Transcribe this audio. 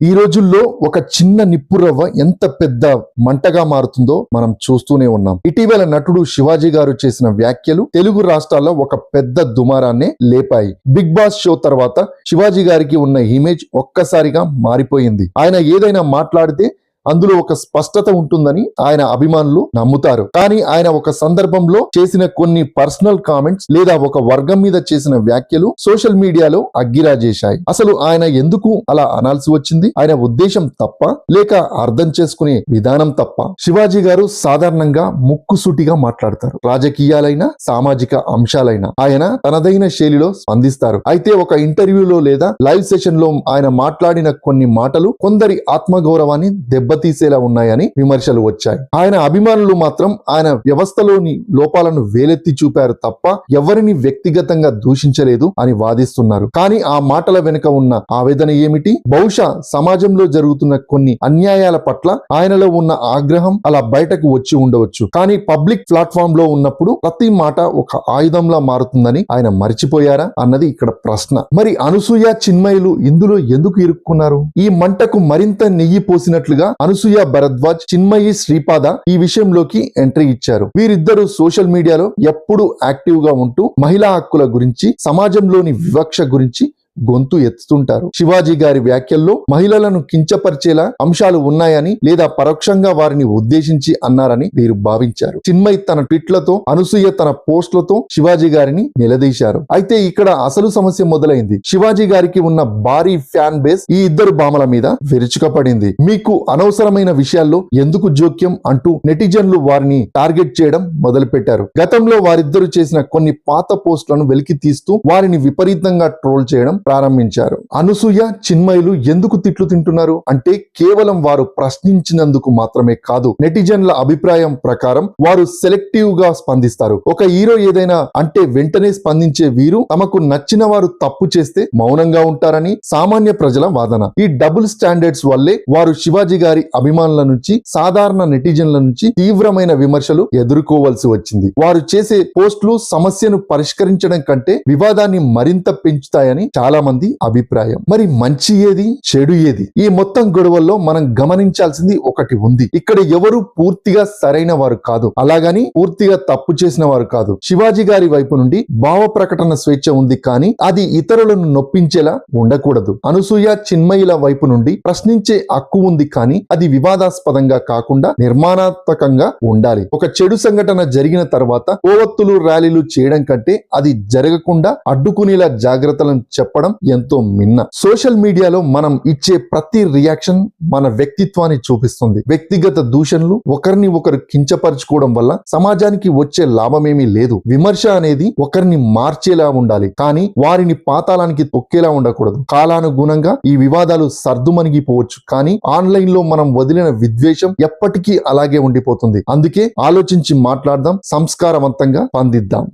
ఈ రోజుల్లో ఒక చిన్న నిప్పురవ్వ ఎంత పెద్ద మంటగా మారుతుందో మనం చూస్తూనే ఉన్నాం. ఇటీవల నటుడు శివాజీ గారు చేసిన వ్యాఖ్యలు తెలుగు రాష్ట్రాల్లో ఒక పెద్ద దుమారాన్ని లేపాయి. బిగ్ బాస్ షో తర్వాత శివాజీ గారికి ఉన్న ఇమేజ్ ఒక్కసారిగా మారిపోయింది. ఆయన ఏదైనా మాట్లాడితే అందులో ఒక స్పష్టత ఉంటుందని ఆయన అభిమానులు నమ్ముతారు. కానీ ఆయన ఒక సందర్భంలో చేసిన కొన్ని పర్సనల్ కామెంట్స్ లేదా ఒక వర్గం మీద చేసిన వ్యాఖ్యలు సోషల్ మీడియాలో అగ్గిరా చేశాయి అసలు ఆయన ఎందుకు అలా అనాల్సి వచ్చింది? ఆయన ఉద్దేశం తప్ప లేక అర్థం చేసుకునే విధానం తప్ప? శివాజీ గారు సాధారణంగా ముక్కుసూటిగా మాట్లాడతారు. రాజకీయాలైనా సామాజిక అంశాలైనా ఆయన తనదైన శైలిలో స్పందిస్తారు. అయితే ఒక ఇంటర్వ్యూలో లేదా లైవ్ సెషన్లో ఆయన మాట్లాడిన కొన్ని మాటలు కొందరి ఆత్మగౌరవాన్ని దెబ్బ దెబ్బతీసేలా ఉన్నాయని విమర్శలు వచ్చాయి. ఆయన అభిమానులు మాత్రం ఆయన వ్యవస్థలోని లోపాలను వేలెత్తి చూపారు తప్ప ఎవరిని వ్యక్తిగతంగా దూషించలేదు అని వాదిస్తున్నారు. కానీ ఆ మాటల వెనుక ఉన్న ఆవేదన ఏమిటి? బహుశా సమాజంలో జరుగుతున్న కొన్ని అన్యాయాల పట్ల ఆయనలో ఉన్న ఆగ్రహం అలా బయటకు వచ్చి ఉండవచ్చు. కానీ పబ్లిక్ ప్లాట్ఫామ్లో ఉన్నప్పుడు ప్రతి మాట ఒక ఆయుధంలా మారుతుందని ఆయన మర్చిపోయారా అన్నది ఇక్కడ ప్రశ్న. మరి అనసూయ చిన్మయులు ఇందులో ఎందుకు ఇరుక్కున్నారు? ఈ మంటకు మరింత నెయ్యి పోసినట్లుగా అనసూయ భరద్వాజ్ చిన్మయి శ్రీపాద ఈ విషయంలోకి ఎంట్రీ ఇచ్చారు. వీరిద్దరూ సోషల్ మీడియాలో ఎప్పుడూ యాక్టివ్గా ఉంటూ మహిళా హక్కుల గురించి సమాజంలోని వివక్ష గురించి గొంతు ఎత్తుతుంటారు. శివాజీ గారి వ్యాఖ్యల్లో మహిళలను కించపరిచేలా అంశాలు ఉన్నాయని లేదా పరోక్షంగా వారిని ఉద్దేశించి అన్నారని వీరు భావించారు. చిన్మయ్ తన ట్వీట్లతో అనసూయ తన పోస్టులతో శివాజీ గారిని నిలదీశారు. అయితే ఇక్కడ అసలు సమస్య మొదలైంది. శివాజీ గారికి ఉన్న భారీ ఫ్యాన్ బేస్ ఈ ఇద్దరు భామల మీద విరుచుకపడింది. మీకు అనవసరమైన విషయాల్లో ఎందుకు జోక్యం అంటూ నెటిజన్లు వారిని టార్గెట్ చేయడం మొదలుపెట్టారు. గతంలో వారిద్దరు చేసిన కొన్ని పాత పోస్టులను వెలికి తీస్తూ వారిని విపరీతంగా ట్రోల్ చేయడం ప్రారంభించారు. అనసూయ చిన్మయులు ఎందుకు తిట్లు తింటున్నారు? అంటే కేవలం వారు ప్రశ్నించినందుకు మాత్రమే కాదు నెటిజన్ల అభిప్రాయం ప్రకారం వారు సెలెక్టివ్గా స్పందిస్తారు. ఒక హీరో ఏదైనా అంటే వెంటనే స్పందించే వీరు తమకు నచ్చిన వారు తప్పు చేస్తే మౌనంగా ఉంటారని సామాన్య ప్రజల వాదన. ఈ డబుల్ స్టాండర్డ్స్ వల్లే వారు శివాజీ గారి అభిమానుల నుంచి సాధారణ నెటిజన్ల నుంచి తీవ్రమైన విమర్శలు ఎదుర్కోవాల్సి వచ్చింది. వారు చేసే పోస్టులు సమస్యను పరిష్కరించడం కంటే వివాదాన్ని మరింత పెంచుతాయని చాలా మంది అభిప్రాయం. మరి మంచి ఏది? చెడు ఏది? ఈ మొత్తం గొడవల్లో మనం గమనించాల్సింది ఒకటి ఉంది. ఇక్కడ ఎవరు పూర్తిగా సరైన వారు కాదు. అలాగని పూర్తిగా తప్పు చేసిన వారు కాదు. శివాజీ గారి వైపు నుండి భావ ప్రకటన స్వేచ్ఛ ఉంది కానీ అది ఇతరులను నొప్పించేలా ఉండకూడదు. అనసూయ చిన్మయిల వైపు నుండి ప్రశ్నించే హక్కు ఉంది కానీ అది వివాదాస్పదంగా కాకుండా నిర్మాణాత్మకంగా ఉండాలి. ఒక చెడు సంఘటన జరిగిన తర్వాత కోవత్తులు ర్యాలీలు చేయడం కంటే అది జరగకుండా అడ్డుకునేలా జాగ్రత్తలను చెప్పడం ఎంతో మిన్న. సోషల్ మీడియాలో మనం ఇచ్చే ప్రతి రియాక్షన్ మన వ్యక్తిత్వాన్ని చూపిస్తుంది. వ్యక్తిగత దూషణలు ఒకరిని ఒకరు కించపరచుకోవడం వల్ల సమాజానికి వచ్చే లాభమేమీ లేదు. విమర్శ అనేది ఒకరిని మార్చేలా ఉండాలి. కానీ వారిని పాతాళానికి తొక్కేలా ఉండకూడదు. కాలానుగుణంగా ఈ వివాదాలు సర్దుమణిగిపోవచ్చు. కానీ ఆన్లైన్లో మనం వదిలిన విద్వేషం ఎప్పటికీ అలాగే ఉండిపోతుంది. అందుకే ఆలోచించి మాట్లాడదాం. సంస్కారవంతంగా స్పందిద్దాం.